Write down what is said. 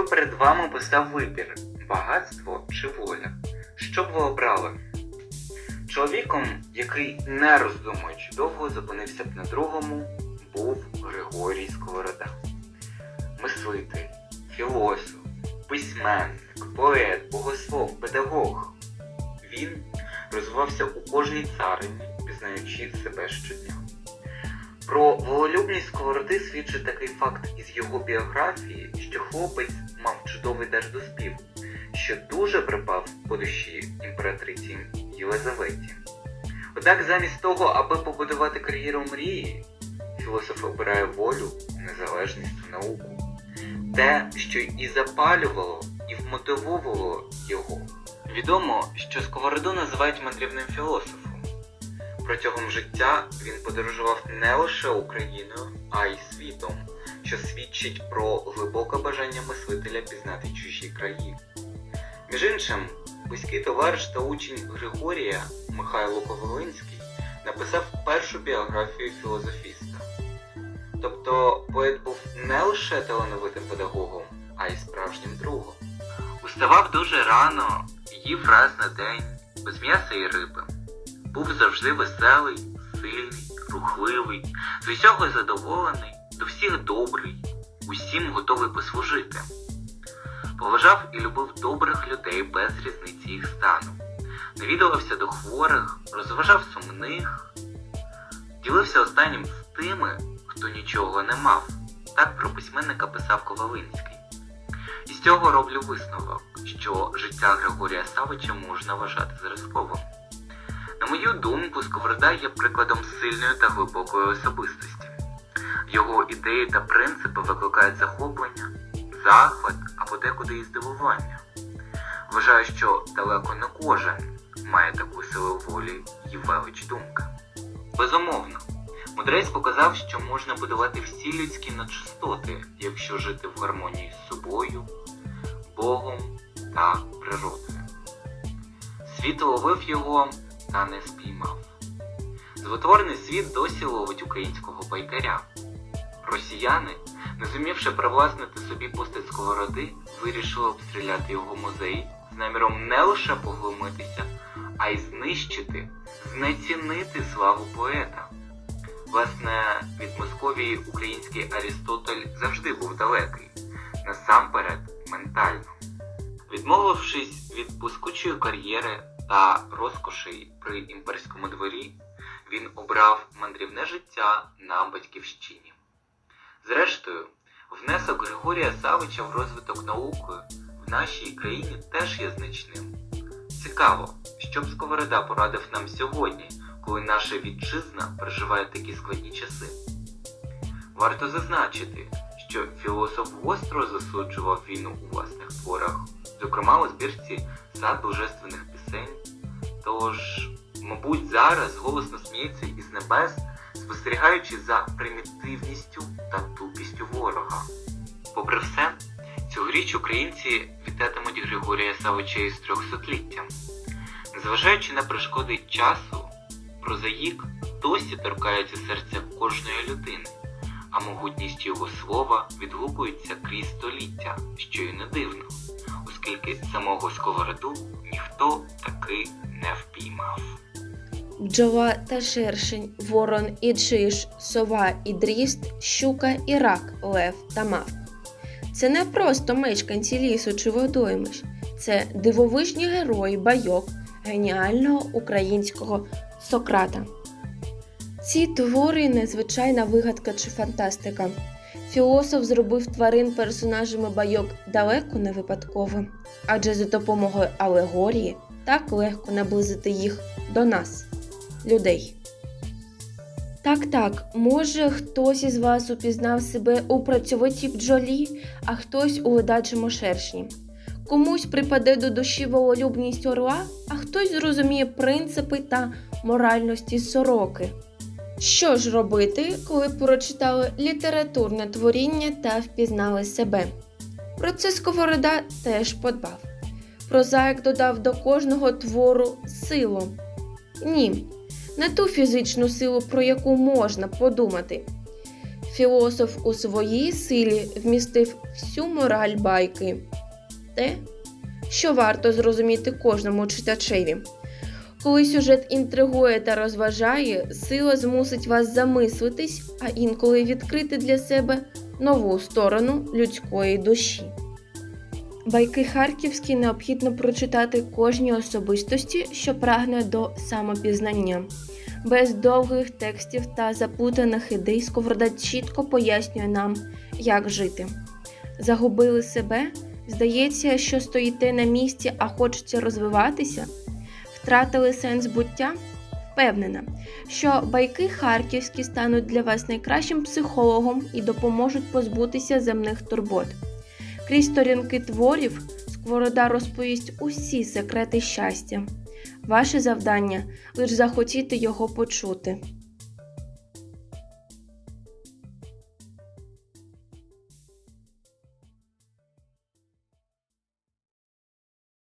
Якби перед вами постав вибір багатство чи воля, що б ви обрали? Чоловіком, який не роздумуючи довго зупинився б на другому, був Григорій Сковорода. Мислитель, філософ, письменник, поет, богослов, педагог. Він розвивався у кожній царині, пізнаючи себе щодня. Про вололюбність сковороди свідчить такий факт із його біографії, що хлопець мав чудовий дар до співу, що дуже припав по душі імператриці Єлизаветі. Однак замість того, аби побудувати кар'єру мрії, філософ обирає волю, незалежність та науку. Те, що і запалювало, і вмотивовувало його. Відомо, що сковороду називають мандрівним філософом. Протягом життя він подорожував не лише Україною, а й світом, що свідчить про глибоке бажання мислителя пізнати чужі краї. Між іншим, близький товариш та учень Григорія Михайло Ковалинський написав першу біографію філозофіста. Тобто поет був не лише талановитим педагогом, а й справжнім другом. Уставав дуже рано, їв раз на день, без м'яса і риби. Був завжди веселий, сильний, рухливий, з усього задоволений, до всіх добрий, усім готовий послужити. Поважав і любив добрих людей без різниці їх стану. Навідувався до хворих, розважав сумних, ділився останнім з тими, хто нічого не мав. Так про письменника писав Ковалинський. І з цього роблю висновок, що життя Григорія Савича можна вважати зразковим. Мою думку, Сковорода є прикладом сильної та глибокої особистості. Його ідеї та принципи викликають захоплення, захват або декуди і здивування. Вважаю, що далеко не кожен має таку силу волі і велич думки. Безумовно, мудрець показав, що можна будувати всі людські начистоти, якщо жити в гармонії з собою, Богом та природою. Світ ловив його та не спіймав. Звотворений світ досі ловить українського пайкаря. Росіяни, не зумівши привласнити собі постать сковороди, вирішили обстріляти його музей з наміром не лише поглумитися, а й знищити, знецінити славу поета. Власне, від Московії український Арістотель завжди був далекий, насамперед ментально. Відмовившись від блискучої кар'єри та розкошей при імперському дворі, він обрав мандрівне життя на батьківщині. Зрештою, внесок Григорія Савича в розвиток науки в нашій країні теж є значним. Цікаво, що б Сковорода порадив нам сьогодні, коли наша вітчизна переживає такі складні часи. Варто зазначити, що філософ гостро засуджував війну у власних творах, зокрема у збірці сад божественних пісень. Тож, мабуть, зараз голосно сміється із небес, спостерігаючи за примітивністю та тупістю ворога. Попри все, цьогоріч українці вітатимуть Григорія Савича із трьохсотліттям. Незважаючи на перешкоди часу, прозаїк досі торкається серця кожної людини, а могутність його слова відгукується крізь століття, що й не дивно, оскільки самого сковороду ніхто таки не впіймав. бджола та шершень, ворон і джиш, сова і дріст, щука і рак, лев та мав. Це не просто мешканці лісу чи водоймищ, це дивовижні герої байок геніального українського Сократа. Ці твори незвичайна вигадка чи фантастика. Філософ зробив тварин персонажами байок далеко не випадково, адже за допомогою алегорії так легко наблизити їх до нас, людей. Так, так, може хтось із вас упізнав себе у працьовитій бджолі, а хтось у ледачому шершні. Комусь припаде до душі вололюбність орла, а хтось зрозуміє принципи та моральності сороки. Що ж робити, коли прочитали літературне творіння та впізнали себе? Про це Сковорода теж подбав. Прозаїк додав до кожного твору силу. Ні, не ту фізичну силу, про яку можна подумати. Філософ у своїй силі вмістив всю мораль байки. Те, що варто зрозуміти кожному читачеві. Коли сюжет інтригує та розважає, сила змусить вас замислитись, а інколи відкрити для себе нову сторону людської душі. Байки Харківські необхідно прочитати кожній особистості, що прагне до самопізнання. Без довгих текстів та заплутаних ідей Сковорода чітко пояснює нам, як жити. Загубили себе? Здається, що стоїте на місці, а хочеться розвиватися? Втратили сенс буття? Впевнена, що байки харківські стануть для вас найкращим психологом і допоможуть позбутися земних турбот. Крізь сторінки творів Сковорода розповість усі секрети щастя. Ваше завдання лише захотіти його почути.